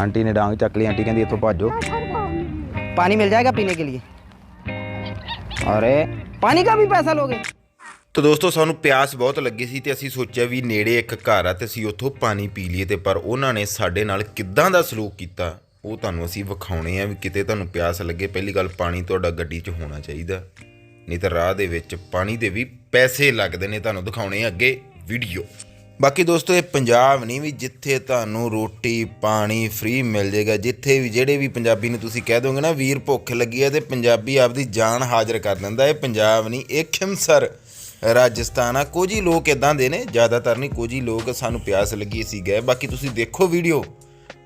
Aunty ਨੇ ਡਾਂਗ ਚੱਕ ਲਈ ਆਂਟੀ ਕਹਿੰਦੀ ਇੱਥੋਂ ਭਾਜੋ पानी मिल जाएगा पीने के लिए अरे पानी का भी पैसा लोगे ਤੋ ਦੋਸਤੋ ਸਾਨੂੰ ਪਿਆਸ ਬਹੁਤ ਲੱਗੀ ਸੀ ਤੇ ਅਸੀਂ ਸੋਚਿਆ ਵੀ ਨੇੜੇ ਇੱਕ ਘਰ ਆ ਤੇ ਅਸੀਂ ਉੱਥੋਂ ਪਾਣੀ ਪੀ ਲਈਏ ਤੇ ਪਰ ਉਹਨਾਂ ਨੇ ਸਾਡੇ ਨਾਲ ਕਿੱਦਾਂ ਦਾ ਸਲੂਕ ਕੀਤਾ ਉਹ ਤੁਹਾਨੂੰ ਅਸੀਂ ਵਿਖਾਉਣੇ ਆ ਵੀ ਕਿਤੇ ਤੁਹਾਨੂੰ ਪਿਆਸ ਲੱਗੇ ਪਹਿਲੀ ਗੱਲ ਪਾਣੀ ਤੁਹਾਡਾ ਗੱਡੀ 'ਚ ਹੋਣਾ ਚਾਹੀਦਾ ਨਹੀਂ ਤਾਂ ਰਾਹ ਦੇ ਵਿੱਚ ਪਾਣੀ ਦੇ ਵੀ ਪੈਸੇ ਲੱਗਦੇ ਨੇ ਤੁਹਾਨੂੰ ਦਿਖਾਉਣੇ ਆ ਅੱਗੇ ਵੀਡੀਓ ਬਾਕੀ ਦੋਸਤੋ, ਇਹ ਪੰਜਾਬ ਨਹੀਂ ਵੀ ਜਿੱਥੇ ਤੁਹਾਨੂੰ ਰੋਟੀ, ਪਾਣੀ ਫ੍ਰੀ ਮਿਲ ਜਾਏਗਾ ਜਿੱਥੇ ਵੀ ਜਿਹੜੇ ਵੀ ਪੰਜਾਬੀ ਨੂੰ ਤੁਸੀਂ ਕਹਿ ਦੋਗੇ ਨਾ, ਵੀਰ ਭੁੱਖ ਲੱਗੀ ਹੈ ਤੇ ਪੰਜਾਬੀ ਆਪਦੀ ਜਾਨ ਹਾਜ਼ਰ ਕਰ ਦਿੰਦਾ ਇਹ ਪੰਜਾਬ ਨਹੀਂ, ਇਹ ਖਿਮਸਰ ਰਾਜਸਥਾਨ ਆ। ਕੁਝ ਹੀ ਲੋਕ ਇਦਾਂ ਦੇ ਨੇ, ਜ਼ਿਆਦਾਤਰ ਨਹੀਂ, ਕੁਝ ਹੀ ਲੋਕ ਸਾਨੂੰ ਪਿਆਸ ਲੱਗੀ ਸੀ ਗਏ। ਬਾਕੀ ਤੁਸੀਂ ਦੇਖੋ ਵੀਡੀਓ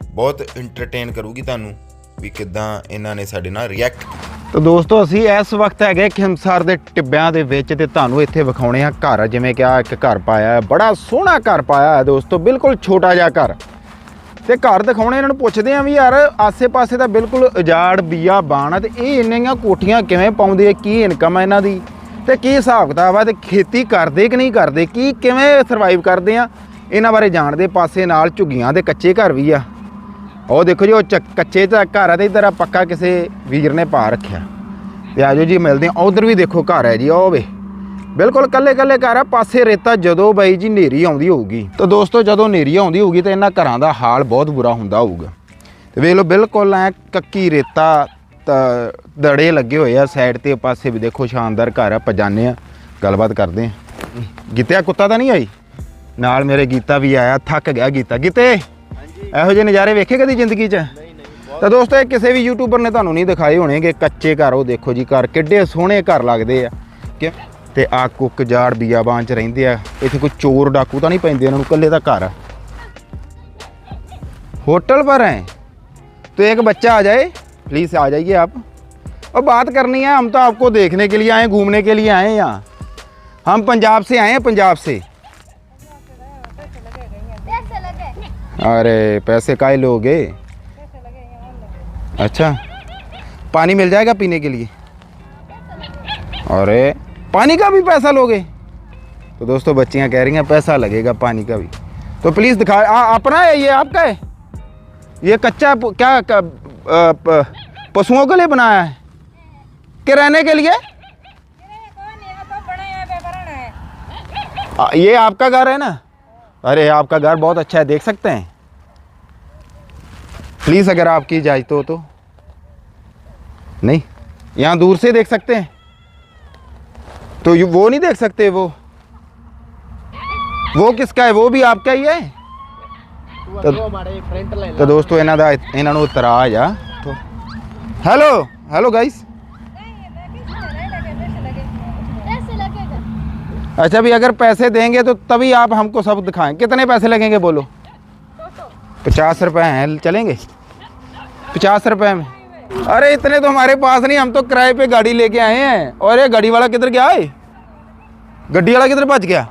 ਬਹੁਤ ਐਂਟਰਟੇਨ ਕਰੂਗੀ ਤੁਹਾਨੂੰ ਵੀ ਕਿਦਾਂ ਇਹਨਾਂ ਨੇ ਸਾਡੇ ਨਾਲ ਰਿਐਕਟ ਤਾਂ ਦੋਸਤੋ, ਅਸੀਂ ਇਸ ਵਕਤ ਹੈਗੇ ਖਿਮਸਰ ਦੇ ਟਿੱਬਿਆਂ ਦੇ ਵਿੱਚ ਤੇ ਤੁਹਾਨੂੰ ਇੱਥੇ ਵਿਖਾਉਣੇ ਆ ਘਰ। ਜਿਵੇਂ ਕਿ ਆ ਇੱਕ ਘਰ ਪਾਇਆ ਹੈ, ਬੜਾ ਸੋਹਣਾ ਘਰ ਪਾਇਆ ਹੈ ਦੋਸਤੋ, ਬਿਲਕੁਲ ਛੋਟਾ ਜਿਹਾ ਘਰ। ਤੇ ਘਰ ਦਿਖਾਉਣੇ, ਇਹਨਾਂ ਨੂੰ ਪੁੱਛਦੇ ਆ ਵੀ ਯਾਰ, ਆਸੇ-ਪਾਸੇ ਤਾਂ ਬਿਲਕੁਲ ਉਜਾੜ, ਬੀਆ, ਬਾਣ ਆ ਤੇ ਇਹ ਇੰਨੀਆਂ ਕੋਠੀਆਂ ਕਿਵੇਂ ਪਾਉਂਦੇ ਆ, ਕੀ ਇਨਕਮ ਹੈ ਇਹਨਾਂ ਦੀ? ਤੇ ਕੀ ਹਿਸਾਬ ਕਿਤਾਬ ਆ, ਤੇ ਖੇਤੀ ਕਰਦੇ ਕਿ ਨਹੀਂ ਕਰਦੇ, ਕੀ ਕਿਵੇਂ ਸਰਵਾਈਵ ਕਰਦੇ ਆ? ਇਹਨਾਂ ਬਾਰੇ ਜਾਣਦੇ, ਪਾਸੇ ਨਾਲ ਝੁੱਗੀਆਂ ਦੇ ਕੱਚੇ ਘਰ ਵੀ ਆ। ਉਹ ਦੇਖੋ ਜੀ, ਉਹ ਚੱਕ- ਕੱਚੇ ਤਾਂ ਘਰ ਆ ਤੇ ਇਧਰ ਆ ਪੱਕਾ ਕਿਸੇ ਵੀਰ ਨੇ ਪਾ ਰੱਖਿਆ। ਤੇ ਆਜੋ ਜੀ, ਮਿਲਦੇ ਆ ਉਧਰ ਵੀ ਦੇਖੋ ਘਰ ਹੈ ਜੀ, ਉਹ ਵੇ। ਬਿਲਕੁਲ ਕੱਲੇ ਕੱਲੇ ਘਰ ਆ, ਪਾਸੇ ਰੇਤਾ ਜਦੋਂ ਬਾਈ ਜੀ ਨੇਰੀ ਆਉਂਦੀ ਹੋਊਗੀ। ਤਾਂ ਦੋਸਤੋ, ਜਦੋਂ ਨੇਰੀ ਆਉਂਦੀ ਹੋਊਗੀ ਤਾਂ ਇਹਨਾਂ ਘਰਾਂ ਦਾ ਹਾਲ ਬਹੁਤ ਬੁਰਾ ਹੁੰਦਾ ਹੋਊਗਾ। ਤੇ ਵੇਖ ਲਓ, ਬਿਲਕੁਲ ਐ ਕੱਕੀ ਰੇਤਾ ਤਾਂ ਦੜੇ ਲੱਗੇ ਹੋਏ ਆ, ਸਾਈਡ ਤੇ ਪਾਸੇ ਵੀ ਦੇਖੋ, ਸ਼ਾਨਦਾਰ ਘਰ ਆ, ਪਜਾਨੇ ਆ। ਗੱਲਬਾਤ ਕਰਦੇ ਆ ਗਿੱਤਿਆ ਕੁੱਤਾ ਤਾਂ ਨਹੀਂ ਆਈ? ਨਾਲ ਮੇਰੇ ਗੀਤਾ ਵੀ ਆਇਆ, ਥੱਕ ਗਿਆ ਗੀਤਾ। ਗਿੱਤੇ! ਇਹੋ ਜਿਹੇ ਨਜ਼ਾਰੇ ਵੇਖੇ ਕਦੀ ਜ਼ਿੰਦਗੀ 'ਚ ਤਾਂ ਦੋਸਤੋ ਇਹ ਕਿਸੇ ਵੀ ਯੂਟਿਊਬਰ ਨੇ ਤੁਹਾਨੂੰ ਨਹੀਂ ਦਿਖਾਏ ਹੋਣਗੇ ਕੱਚੇ ਘਰ ਉਹ ਦੇਖੋ ਜੀ ਘਰ ਕਿੱਡੇ ਸੋਹਣੇ ਘਰ ਲੱਗਦੇ ਆ ਕਿ ਤੇ ਆ ਕੁੱਕ ਜਾੜ ਬੀਆਬਾਨ 'ਚ ਰਹਿੰਦੇ ਆ ਇੱਥੇ ਕੋਈ ਚੋਰ ਡਾਕੂ ਤਾਂ ਨਹੀਂ ਪੈਂਦੇ ਇਹਨਾਂ ਨੂੰ ਇਕੱਲੇ ਦਾ ਘਰ ਆ होटल पर हैं तो एक बच्चा आ जाए प्लीज़ आ जाइए आप और बात करनी है हम तो आपको देखने के लिए आए हैं, घूमने के लिए आए हैं यहाँ हम पंजाब से आए हैं पंजाब से अरे पैसे काहे लोगे? अच्छा। पानी मिल जाएगा पीने के लिए? अरे पानी का भी पैसा लोगे? तो दोस्तों बच्चियाँ कह रही हैं पैसा लगेगा पानी का भी। तो प्लीज़ दिखा आ, अपना है ये आपका है? ये कच्चा क्या क- प- पशुओं के लिए बनाया है? के रहने के लिए ये आपका घर है ना? अरे आपका घर बहुत अच्छा है देख सकते हैं। प्लीज़ अगर आपकी इजाज़त हो तो। नहीं यहाँ दूर से देख सकते हैं। तो वो नहीं देख सकते वो। वो किसका है? वो भी आपका ही है। तो, तो दोस्तों इन्हों का इन्हों उतरा आ जा तो। हेलो हेलो गाइस अच्छा भी अगर पैसे देंगे तो तभी आप हमको सब दिखाएँ। कितने पैसे लगेंगे बोलो? पचास रुपए हैं चलेंगे? पचास रुपए में। अरे इतने तो हमारे पास नहीं हम तो किराए पे गाड़ी लेके आए हैं। और ये गाड़ी वाला किधर गया है? गड्डी वाला किधर बच गया?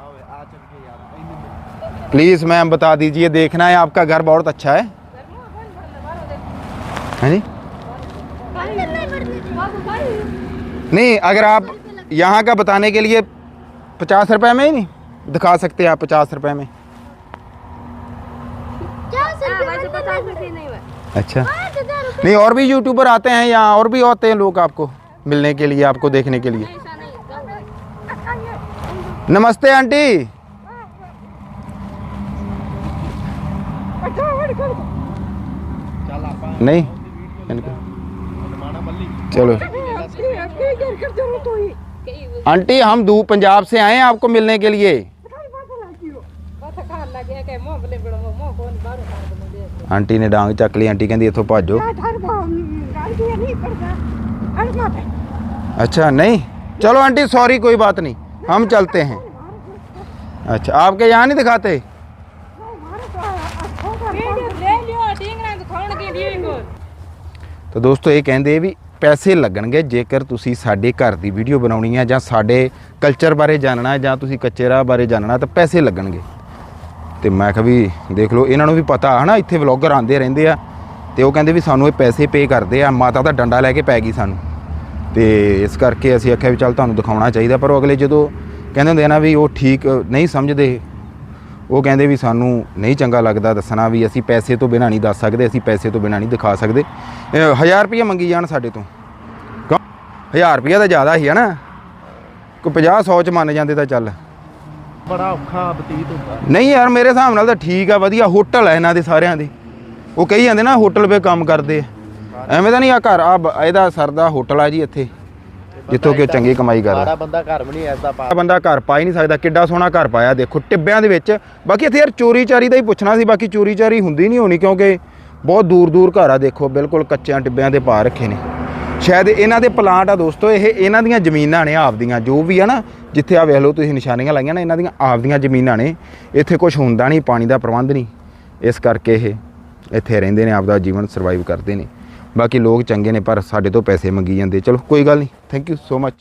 प्लीज़ मैम बता दीजिए देखना है आपका घर बहुत अच्छा है। हाँ जी? नहीं अगर आप यहाँ का बताने के लिए पचास रुपए में ही नहीं? दिखा सकते आप पचास रुपए में। हुआ अच्छा। नहीं और भी यूट्यूबर आते हैं यहाँ और भी होते हैं लोग आपको मिलने के लिए आपको देखने के लिए? नमस्ते आंटी। नहीं चलो। आंटी हम दू पंजाब से आए हैं आपको मिलने के लिए। आंटी ने डांग चक ली आंटी कहती इतो भाजो। अच्छा नहीं? चलो आंटी सॉरी कोई बात नहीं। हम चलते हैं। अच्छा आपके यहाँ नहीं दिखाते? तो दोस्तों ये कहते भी ਪੈਸੇ ਲੱਗਣਗੇ ਜੇਕਰ ਤੁਸੀਂ ਸਾਡੇ ਘਰ ਦੀ ਵੀਡੀਓ ਬਣਾਉਣੀ ਹੈ ਜਾਂ ਸਾਡੇ ਕਲਚਰ ਬਾਰੇ ਜਾਣਨਾ ਹੈ ਜਾਂ ਤੁਸੀਂ ਕੱਚੇ ਬਾਰੇ ਜਾਣਨਾ ਤਾਂ ਪੈਸੇ ਲੱਗਣਗੇ। ਤੇ ਮੈਂ ਕਿਹਾ ਵੀ ਦੇਖ ਲਓ, ਇਹਨਾਂ ਨੂੰ ਵੀ ਪਤਾ ਹੈ ਨਾ ਇੱਥੇ ਵਲੌਗਰ ਆਉਂਦੇ ਰਹਿੰਦੇ ਆ, ਤੇ ਉਹ ਕਹਿੰਦੇ ਵੀ ਸਾਨੂੰ ਇਹ ਪੈਸੇ ਪੇ ਕਰਦੇ ਆ, ਮਾਤਾ ਦਾ ਡੰਡਾ ਲੈ ਕੇ ਪੈ ਗਈ ਸਾਨੂੰ। ਤੇ ਇਸ ਕਰਕੇ ਅਸੀਂ ਆਖਿਆ ਵੀ ਚੱਲ ਤੁਹਾਨੂੰ ਦਿਖਾਉਣਾ ਚਾਹੀਦਾ, ਪਰ ਉਹ ਅਗਲੇ ਜਦੋਂ ਕਹਿੰਦੇ ਹੁੰਦੇ ਆ ਨਾ ਵੀ ਉਹ ਠੀਕ ਨਹੀਂ ਸਮਝਦੇ ਉਹ ਕਹਿੰਦੇ ਵੀ ਸਾਨੂੰ ਨਹੀਂ ਚੰਗਾ ਲੱਗਦਾ ਦੱਸਣਾ ਵੀ ਅਸੀਂ ਪੈਸੇ ਤੋਂ ਬਿਨਾਂ ਨਹੀਂ ਦੱਸ ਸਕਦੇ ਅਸੀਂ ਪੈਸੇ ਤੋਂ ਬਿਨਾਂ ਨਹੀਂ ਦਿਖਾ ਸਕਦੇ। 1000 ਰੁਪਏ ਮੰਗੀ ਜਾਣ ਸਾਡੇ ਤੋਂ। 1000 ਰੁਪਏ ਤਾਂ ਜ਼ਿਆਦਾ ਹੀ ਹੈ ਨਾ। ਕੋਈ 50 100 ਚ ਮੰਨ ਜਾਂਦੇ ਤਾਂ ਚੱਲ। ਬੜਾ ਔਖਾ ਬਤੀਤ ਹੁੰਦਾ। ਨਹੀਂ ਯਾਰ ਮੇਰੇ ਹਿਸਾਬ ਨਾਲ ਤਾਂ ਠੀਕ ਆ ਵਧੀਆ। ਹੋਟਲ ਹੈ ਇਹਨਾਂ ਦੇ ਸਾਰਿਆਂ ਦੇ। ਉਹ ਕਹੀ ਜਾਂਦੇ ਨਾ ਹੋਟਲ 'ਤੇ ਕੰਮ ਕਰਦੇ ਐਵੇਂ ਤਾਂ ਨਹੀਂ ਆ ਘਰ ਆ ਇਹਦਾ ਸਰ ਦਾ ਹੋਟਲ ਆ ਜੀ ਇੱਥੇ। ਜਿੱਥੋਂ ਕਿ ਉਹ ਚੰਗੀ ਕਮਾਈ ਕਰਦਾ। ਮਾੜਾ ਬੰਦਾ ਘਰ ਵੀ ਨਹੀਂ ਐਸਾ ਪਾ ਬੰਦਾ ਘਰ ਪਾ ਹੀ ਨਹੀਂ ਸਕਦਾ ਕਿੱਡਾ ਸੋਹਣਾ ਘਰ ਪਾਇਆ ਦੇਖੋ ਟਿੱਬਿਆਂ ਦੇ ਵਿੱਚ। ਬਾਕੀ ਇੱਥੇ ਯਾਰ ਚੋਰੀ ਚਾਰੀ ਦਾ ਹੀ ਪੁੱਛਣਾ ਸੀ ਬਾਕੀ ਚੋਰੀ ਚਾਰੀ ਹੁੰਦੀ ਨਹੀਂ ਹੋਣੀ ਕਿਉਂਕਿ ਬਹੁਤ ਦੂਰ ਦੂਰ ਘਰ ਆ ਦੇਖੋ ਬਿਲਕੁਲ ਕੱਚਿਆਂ ਟਿੱਬਿਆਂ ਦੇ ਪਾ ਰੱਖੇ ਨੇ। ਸ਼ਾਇਦ ਇਹਨਾਂ ਦੇ ਪਲਾਂਟ ਆ ਦੋਸਤੋ ਇਹ ਇਹਨਾਂ ਦੀਆਂ ਜ਼ਮੀਨਾਂ ਨੇ ਆਪਦੀਆਂ ਜੋ ਵੀ ਆ ਨਾ ਜਿੱਥੇ ਆ ਵੇਖ ਲਓ ਤੁਸੀਂ ਨਿਸ਼ਾਨੀਆਂ ਲਾਈਆਂ ਨਾ ਇਹਨਾਂ ਦੀਆਂ ਆਪਦੀਆਂ ਜ਼ਮੀਨਾਂ ਨੇ। ਇੱਥੇ ਕੁਝ ਹੁੰਦਾ ਨਹੀਂ ਪਾਣੀ ਦਾ ਪ੍ਰਬੰਧ ਨਹੀਂ। ਇਸ ਕਰਕੇ ਇਹ ਇੱਥੇ ਰਹਿੰਦੇ ਨੇ ਆਪਦਾ ਜੀਵਨ ਸਰਵਾਈਵ ਕਰਦੇ ਨੇ। ਬਾਕੀ ਲੋਕ ਚੰਗੇ ਨੇ, ਪਰ ਸਾਡੇ ਤੋਂ ਪੈਸੇ ਮੰਗੀ ਜਾਂਦੇ। ਚਲੋ, ਕੋਈ ਗੱਲ ਨਹੀਂ। Thank you so much